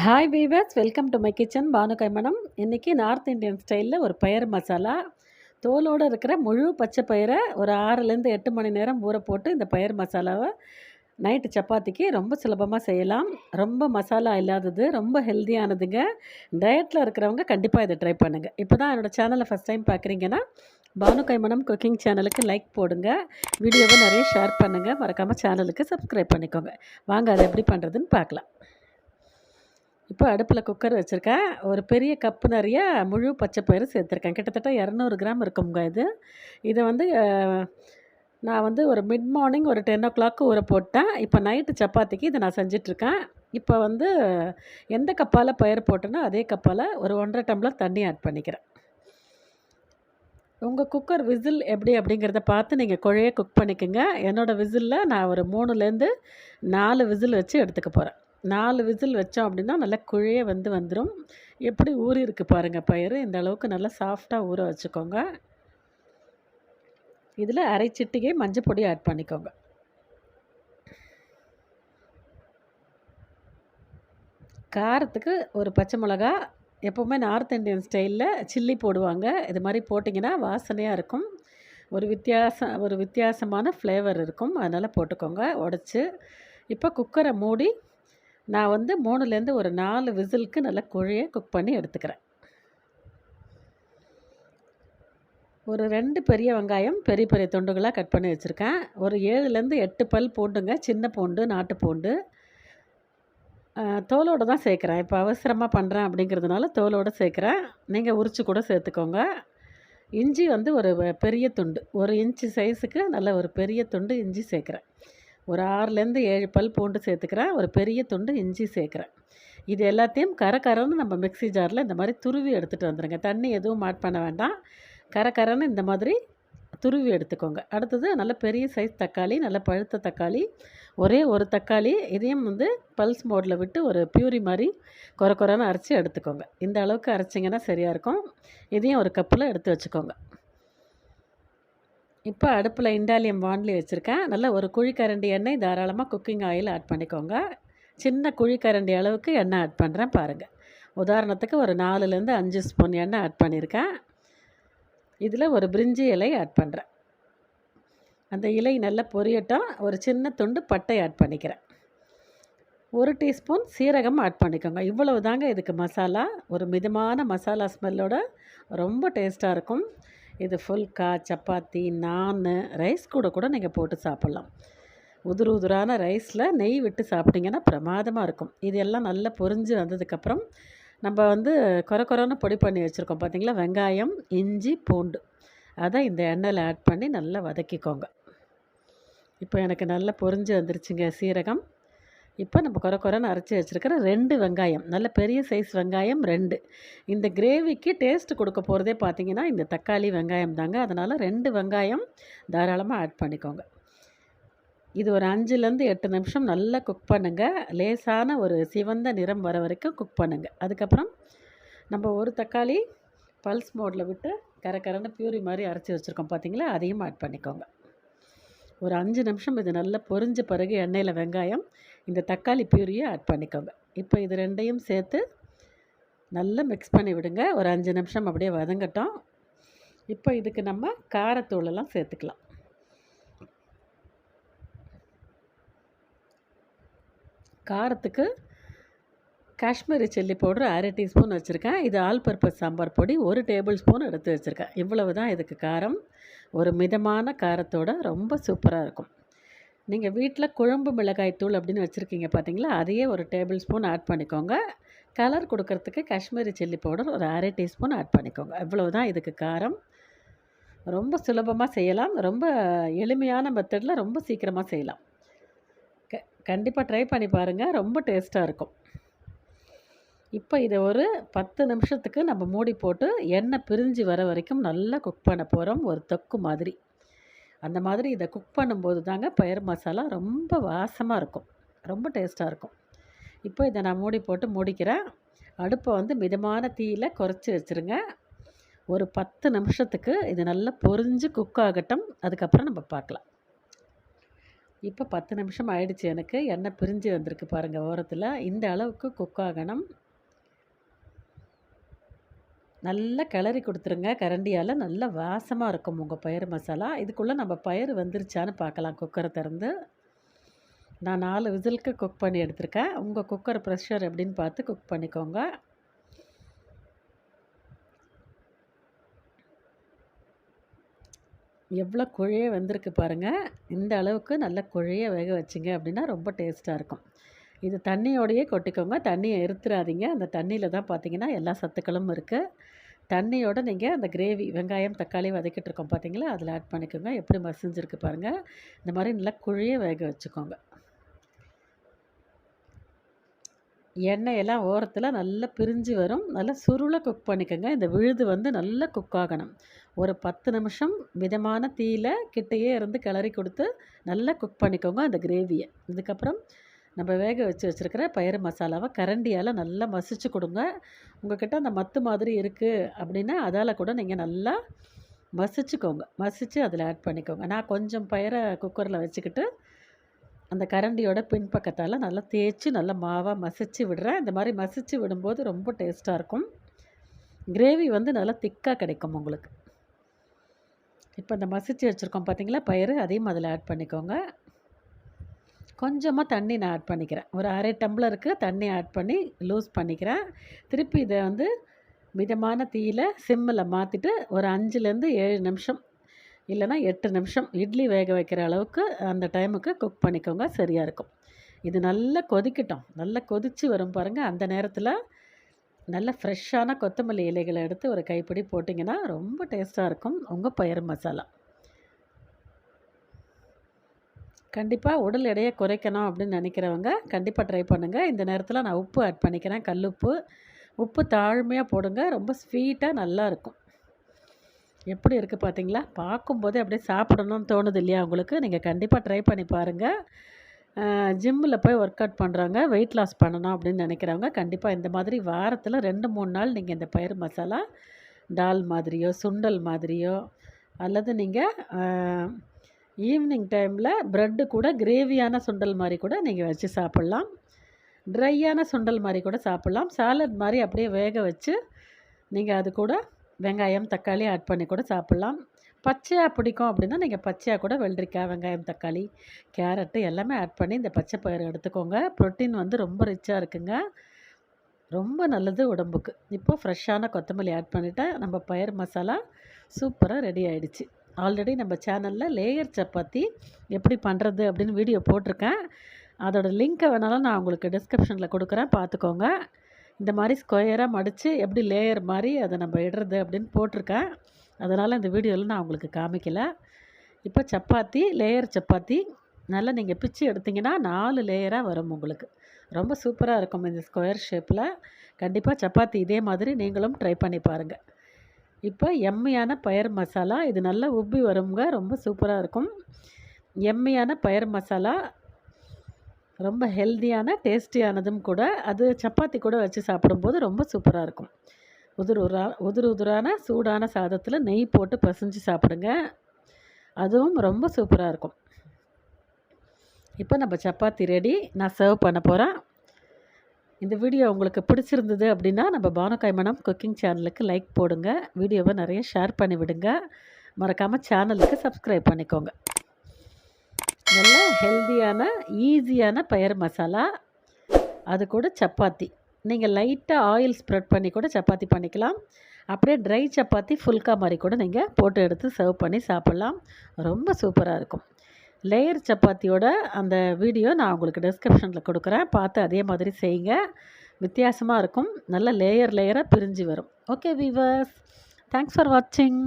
Hi viewers welcome to my kitchen Banu Kaimanam இன்றைக்கி north Indian ஸ்டைலில் ஒரு பயிர் மசாலா. தோலோடு இருக்கிற முழு பச்சை பயிரை ஒரு ஆறுலேருந்து எட்டு மணி நேரம் ஊற போட்டு இந்த பயிர் மசாலாவை நைட்டு சப்பாத்திக்கு ரொம்ப சுலபமாக செய்யலாம். ரொம்ப மசாலா இல்லாதது ரொம்ப ஹெல்த்தியானதுங்க டயட்டில் இருக்கிறவங்க கண்டிப்பாக இதை ட்ரை பண்ணுங்கள் இப்போ தான் என்னோடய சேனலை ஃபஸ்ட் டைம் பார்க்குறீங்கன்னா பானு கைமணம் குக்கிங் சேனலுக்கு லைக் போடுங்க. வீடியோவை நிறைய ஷேர் பண்ணுங்கள் மறக்காமல் சேனலுக்கு சப்ஸ்கிரைப் பண்ணிக்கோங்க. வாங்க அதை எப்படி பண்ணுறதுன்னு பார்க்கலாம். இப்போ அடுப்பில் குக்கர் வச்சுருக்கேன். ஒரு பெரிய கப்பு நிறைய முழு பச்சை பயிறு சேர்த்துருக்கேன். கிட்டத்தட்ட இரநூறு கிராம் இருக்குங்க இது. இதை வந்து நான் வந்து ஒரு மிட் மார்னிங் ஒரு டென் ஓ கிளாக்கு ஊற போட்டேன். இப்போ நைட்டு சப்பாத்திக்கு இதை நான் செஞ்சிட்ருக்கேன். இப்போ வந்து எந்த கப்பால் பயிர் போட்டேனோ அதே கப்பால் ஒரு ஒன்றரை டம்ளர் தண்ணி ஆட் பண்ணிக்கிறேன். உங்கள் குக்கர் விசில் எப்படி அப்படிங்கிறத பார்த்து நீங்கள் குழைய குக் பண்ணிக்கோங்க. என்னோடய விசிலில் நான் ஒரு மூணுலேருந்து நாலு விசில் வச்சு எடுத்துக்க போகிறேன் நாலு விசில் வச்சோம் அப்படின்னா நல்லா குழைய வந்து வந்துடும் எப்படி ஊறி இருக்குது பாருங்கள் பயிறு. இந்த அளவுக்கு நல்லா சாஃப்டாக ஊற வச்சுக்கோங்க. இதில் அரை சிட்டிகை மஞ்சள் பொடி ஆட் பண்ணிக்கோங்க. காரத்துக்கு ஒரு பச்சை மிளகா எப்போவுமே நார்த் இந்தியன் ஸ்டைலில் சில்லி போடுவாங்க. இது மாதிரி போட்டிங்கன்னா வாசனையாக இருக்கும். ஒரு வித்தியாசம் ஒரு வித்தியாசமான ஃப்ளேவர் இருக்கும். அதனால் போட்டுக்கோங்க. உடச்சி இப்போ குக்கரை மூடி நான் வந்து மூணுலேருந்து ஒரு நாலு விசிலுக்கு நல்லா குழைய குக் பண்ணி எடுத்துக்கிறேன். ஒரு ரெண்டு பெரிய வெங்காயம் பெரிய பெரிய துண்டுகளாக கட் பண்ணி வச்சுருக்கேன். ஒரு ஏழுலேருந்து எட்டு பல் பூண்டுங்க சின்ன பூண்டு நாட்டு பூண்டு. தோலோடு தான் சேர்க்குறேன். இப்போ அவசரமாக பண்ணுறேன் அப்படிங்கிறதுனால தோலோடு சேர்க்குறேன். நீங்கள் உரிச்சு கூட சேர்த்துக்கோங்க. இஞ்சி வந்து ஒரு பெரிய துண்டு. ஒரு இன்ச்சு சைஸுக்கு நல்ல ஒரு பெரிய துண்டு இஞ்சி சேர்க்குறேன். ஒரு ஆறுலேருந்து ஏழு பல் பூண்டு சேர்த்துக்கிறேன் ஒரு பெரிய துண்டு இஞ்சி சேர்க்குறேன். இது எல்லாத்தையும் கரக்கரன்னு நம்ம மிக்ஸி ஜாரில் இந்த மாதிரி துருவி எடுத்துகிட்டு வந்துடுங்க தண்ணி எதுவும் ஆட் பண்ண வேண்டாம். கரக்கரன்னு இந்த மாதிரி துருவி எடுத்துக்கோங்க. அடுத்தது நல்ல பெரிய சைஸ் தக்காளி நல்ல பழுத்த தக்காளி ஒரே ஒரு தக்காளி இதையும் வந்து பல்ஸ் மோடில் விட்டு ஒரு பியூரி மாதிரி கொர கொரன்னு அரைச்சி எடுத்துக்கோங்க. இந்த அளவுக்கு அரைச்சிங்கன்னா சரியாக இருக்கும். இதையும் ஒரு கப்பில் எடுத்து வச்சுக்கோங்க. இப்போ அடுப்பில் இண்டாலியம் வான்லி வச்சுருக்கேன். நல்ல ஒரு குழிக்கரண்டி எண்ணெய் தாராளமாக குக்கிங் ஆயில் ஆட் பண்ணிக்கோங்க. சின்ன குழிக்கரண்டி அளவுக்கு எண்ணெய் ஆட் பண்ணுறேன் பாருங்கள் உதாரணத்துக்கு ஒரு நாலுலேருந்து அஞ்சு ஸ்பூன் எண்ணெய் ஆட் பண்ணியிருக்கேன். இதில் ஒரு பிரிஞ்சி இலை ஆட் பண்ணுறேன். அந்த இலை நல்லா பொரியட்டும். ஒரு சின்ன துண்டு பட்டை ஆட் பண்ணிக்கிறேன். ஒரு டீஸ்பூன் சீரகம் ஆட் பண்ணிக்கோங்க. இவ்வளவு தாங்க இதுக்கு மசாலா. ஒரு மிதமான மசாலா ஸ்மெல்லோட ரொம்ப டேஸ்ட்டாக இருக்கும். இது ஃபுல்கா சப்பாத்தி நான் ரைஸ் கூட கூட நீங்கள் போட்டு சாப்பிட்லாம். உதுரு உதுரான ரைஸில் நெய் விட்டு சாப்பிட்டிங்கன்னா பிரமாதமாக இருக்கும். இது எல்லாம் நல்லா பொரிஞ்சு வந்ததுக்கப்புறம் நம்ம வந்து கொர குறைன்னு பொடி பண்ணி வச்சுருக்கோம். பார்த்தீங்களா வெங்காயம் இஞ்சி பூண்டு. அதை இந்த எண்ணெயில் ஆட் பண்ணி நல்லா வதக்கிக்கோங்க. இப்போ எனக்கு நல்லா பொரிஞ்சு வந்துருச்சுங்க சீரகம். இப்போ நம்ம கொர குறைன்னு அரைச்சி வச்சுருக்கிற ரெண்டு வெங்காயம் நல்ல பெரிய சைஸ் வெங்காயம் ரெண்டு. இந்த கிரேவிக்கு டேஸ்ட் கொடுக்க போகிறதே பார்த்தீங்கன்னா இந்த தக்காளி வெங்காயம் தாங்க. அதனால் ரெண்டு வெங்காயம் தாராளமாக ஆட் பண்ணிக்கோங்க. இது ஒரு அஞ்சுலேருந்து எட்டு நிமிஷம் நல்லா குக் பண்ணுங்கள் லேசான ஒரு சிவந்த நிறம் வர வரைக்கும் குக் பண்ணுங்கள் அதுக்கப்புறம் நம்ம ஒரு தக்காளி பல்ஸ் மோடில் விட்டு கரகரன்னு பியூரி மாதிரி அரைச்சி வச்சுருக்கோம் பார்த்தீங்களா அதையும் ஆட் பண்ணிக்கோங்க. ஒரு அஞ்சு நிமிஷம் இது நல்லா பொரிஞ்ச பிறகு எண்ணெயில் வெங்காயம் இந்த தக்காளி பியூரியை ஆட் பண்ணிக்கோங்க. இப்போ இது ரெண்டையும் சேர்த்து நல்லா மிக்ஸ் பண்ணி விடுங்க. ஒரு அஞ்சு நிமிஷம் அப்படியே வதங்கட்டும். இப்போ இதுக்கு நம்ம காரத்தூளெல்லாம் சேர்த்துக்கலாம். காரத்துக்கு காஷ்மீரி சில்லி பவுடர் அரை டீஸ்பூன் வச்சுருக்கேன். இது ஆல் பர்பஸ் சாம்பார் பொடி ஒரு டேபிள் ஸ்பூன் எடுத்து வச்சுருக்கேன். இவ்வளவு தான் இதுக்கு காரம். ஒரு மிதமான காரத்தோட ரொம்ப சூப்பராக இருக்கும். நீங்கள் வீட்டில் குழம்பு மிளகாய் தூள் அப்படின்னு வச்சுருக்கீங்க பார்த்தீங்களா அதையே ஒரு டேபிள் ஸ்பூன் ஆட் பண்ணிக்கோங்க. கலர் கொடுக்கறதுக்கு காஷ்மீரி சில்லி பவுடர் ஒரு அரை டீஸ்பூன் ஆட் பண்ணிக்கோங்க. இவ்வளவு தான் இதுக்கு காரம். ரொம்ப சுலபமாக செய்யலாம். ரொம்ப எளிமையான மெத்தடில் ரொம்ப சீக்கிரமாக செய்யலாம். க கண்டிப்பாக ட்ரை பண்ணி பாருங்கள் ரொம்ப டேஸ்ட்டாக இருக்கும். இப்போ இதை ஒரு பத்து நிமிஷத்துக்கு நம்ம மூடி போட்டு எண்ணெய் பிரிஞ்சு வர வரைக்கும் நல்லா குக் பண்ண போகிறோம் ஒரு தொக்கு மாதிரி. அந்த மாதிரி இதை குக் பண்ணும்போது தாங்க பயிர் மசாலா ரொம்ப வாசமாக இருக்கும். ரொம்ப டேஸ்ட்டாக இருக்கும். இப்போ இதை நான் மூடி போட்டு மூடிக்கிறேன். அடுப்பை வந்து மிதமான தீயில் குறைச்சி வச்சுருங்க. ஒரு பத்து நிமிஷத்துக்கு இது நல்லா பொரிஞ்சு குக் ஆகட்டும். அதுக்கப்புறம் நம்ம பார்க்கலாம். இப்போ பத்து நிமிஷம் ஆயிடுச்சு எனக்கு. எண்ணெய் பிரிஞ்சு வந்திருக்கு பாருங்கள் ஓரத்தில். இந்த அளவுக்கு குக் ஆகணும். நல்லா கிளறி கொடுத்துருங்க. கரண்டியால் நல்லா வாசமாக இருக்கும் உங்கள் பயிர் மசாலா. இதுக்குள்ளே நம்ம பயிர் வந்துருச்சான்னு பார்க்கலாம் குக்கரை திறந்து. நான் நாலு விசிலுக்கு குக் பண்ணி எடுத்திருக்கேன். உங்கள் குக்கர் ப்ரெஷர் எப்படின்னு பார்த்து குக் பண்ணிக்கோங்க. எவ்வளோ குழைய வந்திருக்கு பாருங்கள் இந்த அளவுக்கு நல்ல குழைய வேக வச்சிங்க அப்படின்னா ரொம்ப டேஸ்ட்டாக இருக்கும். இது தண்ணியோடையே கொட்டிக்கோங்க. தண்ணியை எடுத்துடாதீங்க அந்த தண்ணியில் தான் பார்த்தீங்கன்னா எல்லா சத்துக்களும் இருக்குது தண்ணியோட நீங்கள் அந்த கிரேவி வெங்காயம் தக்காளி வதக்கிட்டு இருக்கோம் பார்த்தீங்களா? அதில் ஆட் பண்ணிக்கோங்க. எப்படி மசிஞ்சிருக்கு பாருங்கள் இந்த மாதிரி நல்லா குழியை வேக வச்சுக்கோங்க. எண்ணெயெல்லாம் ஓரத்தில் நல்லா பிரிஞ்சு வரும். நல்லா சுருளை குக் பண்ணிக்கோங்க. இந்த விழுது வந்து நல்லா குக் ஆகணும். ஒரு பத்து நிமிஷம் மிதமான தீயில் கிட்டையே இருந்து கிளறி கொடுத்து நல்லா குக் பண்ணிக்கோங்க அந்த கிரேவியை. இதுக்கப்புறம் நம்ம வேக வச்சு வச்சுருக்கிற பயிறு மசாலாவை கரண்டியால் நல்லா மசிச்சு கொடுங்க. உங்கள்கிட்ட அந்த மத்து மாதிரி இருக்குது அப்படின்னா அதால் கூட நீங்கள் நல்லா மசிச்சுக்கோங்க. மசித்து அதில் ஆட் பண்ணிக்கோங்க. நான் கொஞ்சம் பயிரை குக்கரில் வச்சுக்கிட்டு அந்த கரண்டியோட பின்பக்கத்தால் நல்லா தேய்ச்சி நல்லா மாவாக மசிச்சு விடுறேன். இந்த மாதிரி மசிச்சு விடும்போது ரொம்ப டேஸ்ட்டாக இருக்கும். கிரேவி வந்து நல்லா திக்காக கிடைக்கும் உங்களுக்கு. இப்போ இந்த மசிச்சு வச்சுருக்கோம் பார்த்தீங்களா பயிறு அதையும் அதில் ஆட் பண்ணிக்கோங்க. கொஞ்சமாக தண்ணி நான் ஆட் பண்ணிக்கிறேன். ஒரு அரை டம்ளருக்கு தண்ணி ஆட் பண்ணி லூஸ் பண்ணிக்கிறேன். திருப்பி இதை வந்து மிதமான தீயில் சிம்மில் மாற்றிட்டு ஒரு அஞ்சுலேருந்து ஏழு நிமிஷம் இல்லைனா எட்டு நிமிஷம் இட்லி வேக வைக்கிற அளவுக்கு அந்த டைமுக்கு குக் பண்ணிக்கோங்க. சரியாக இருக்கும். இது நல்லா கொதிக்கட்டும். நல்லா கொதித்து வரும் பாருங்கள் அந்த நேரத்தில் நல்ல ஃப்ரெஷ்ஷான கொத்தமல்லி இலைகளை எடுத்து ஒரு கைப்பிடி போட்டிங்கன்னா ரொம்ப டேஸ்ட்டாக இருக்கும். உங்கள் பயிர் மசாலா. கண்டிப்பாக உடல் எடையை குறைக்கணும் அப்படின்னு நினைக்கிறவங்க கண்டிப்பாக ட்ரை பண்ணுங்கள் இந்த நேரத்தில் நான் உப்பு ஆட் பண்ணிக்கிறேன். கல் உப்பு. உப்பு தாழ்மையாக போடுங்க. ரொம்ப ஸ்வீட்டாக நல்லாயிருக்கும் எப்படி இருக்குது பார்த்தீங்களா பார்க்கும்போதே அப்படியே சாப்பிடணும்னு தோணுது இல்லையா உங்களுக்கு? நீங்கள் கண்டிப்பாக ட்ரை பண்ணி பாருங்கள் ஜிம்மில் போய் ஒர்க் அவுட் பண்ணுறாங்க வெயிட் லாஸ் பண்ணணும் அப்படின்னு நினைக்கிறவங்க கண்டிப்பாக இந்த மாதிரி வாரத்தில் ரெண்டு மூணு நாள் நீங்கள் இந்த பயிர் மசாலா டால் மாதிரியோ சுண்டல் மாதிரியோ அல்லது நீங்கள் ஈவினிங் டைமில் ப்ரெட்டு கூட கிரேவியான சுண்டல் மாதிரி கூட நீங்கள் வச்சு சாப்பிட்லாம். ட்ரையான சுண்டல் மாதிரி கூட சாப்பிட்லாம். சாலட் மாதிரி அப்படியே வேக வச்சு நீங்கள் அது கூட வெங்காயம் தக்காளி ஆட் பண்ணி கூட சாப்பிட்லாம். பச்சையாக பிடிக்கும் அப்படின்னா நீங்கள் பச்சையாக கூட வெள்ளரிக்காய் வெங்காயம் தக்காளி கேரட்டு எல்லாமே ஆட் பண்ணி இந்த பச்சை பயிறு எடுத்துக்கோங்க. ப்ரோட்டீன் வந்து ரொம்ப ரிச்சாக இருக்குங்க. ரொம்ப நல்லது உடம்புக்கு. இப்போ ஃப்ரெஷ்ஷான கொத்தமல்லி ஆட் பண்ணிவிட்டேன் நம்ம பயிர் மசாலா சூப்பராக ரெடி ஆகிடுச்சு ஆல்ரெடி நம்ம சேனலில் லேயர் சப்பாத்தி எப்படி பண்ணுறது அப்படின்னு வீடியோ போட்டிருக்கேன். அதோடய லிங்க்கை வேணாலும் நான் உங்களுக்கு டிஸ்கிரிப்ஷனில் கொடுக்குறேன். பார்த்துக்கோங்க. இந்த மாதிரி ஸ்கொயராக மடித்து எப்படி லேயர் மாதிரி அதை நம்ம இடுறது அப்படின்னு போட்டிருக்கேன். அதனால் இந்த வீடியோவில் நான் உங்களுக்கு காமிக்கலை. இப்போ சப்பாத்தி லேயர் சப்பாத்தி. நல்லா நீங்கள் பிச்சு எடுத்திங்கன்னா நாலு லேயராக வரும் உங்களுக்கு. ரொம்ப சூப்பராக இருக்கும் இந்த ஸ்கொயர் ஷேப்பில் கண்டிப்பாக சப்பாத்தி இதே மாதிரி நீங்களும் ட்ரை பண்ணி பாருங்கள் இப்போ எம்மையான பயர் மசாலா இது நல்லா உப்பி வருங்க ரொம்ப சூப்பராக இருக்கும். எம்மையான பயர் மசாலா ரொம்ப ஹெல்த்தியான டேஸ்டியானதும் கூட. அது சப்பாத்தி கூட வச்சு சாப்பிடும்போது ரொம்ப சூப்பராக இருக்கும். உதிர் உரா உதிர் உதிரான சூடான சாதத்தில் நெய் போட்டு பசைஞ்சு சாப்பிடுங்க. அதுவும் ரொம்ப சூப்பராக இருக்கும். இப்போ நம்ம சப்பாத்தி ரெடி நான் சர்வ் பண்ண போகிறேன் இந்த வீடியோ உங்களுக்கு பிடிச்சிருந்தது அப்படின்னா நம்ம பானுக்காய் மனம் குக்கிங் சேனலுக்கு லைக் போடுங்க வீடியோவை நிறைய ஷேர் பண்ணி விடுங்க மறக்காமல் சேனலுக்கு சப்ஸ்கிரைப் பண்ணிக்கோங்க. நல்ல ஹெல்த்தியான ஈஸியான பயர் மசாலா அது கூட சப்பாத்தி. நீங்கள் லைட்டாக ஆயில் ஸ்ப்ரெட் பண்ணி கூட சப்பாத்தி பண்ணிக்கலாம். அப்படியே ட்ரை சப்பாத்தி ஃபுல்கா மாதிரி கூட நீங்கள் போட்டு எடுத்து சர்வ் பண்ணி சாப்பிட்லாம். ரொம்ப சூப்பராக இருக்கும். லேயர் சப்பாத்தியோட அந்த வீடியோ நான் உங்களுக்கு டிஸ்கிரிப்ஷனில் கொடுக்குறேன். பார்த்து அதே மாதிரி செய்யுங்க. வித்தியாசமாக இருக்கும். நல்ல லேயர் லேயராக பிரிஞ்சு வரும். ஓகே வீவர்ஸ் தேங்க்ஸ் ஃபார் வாட்சிங்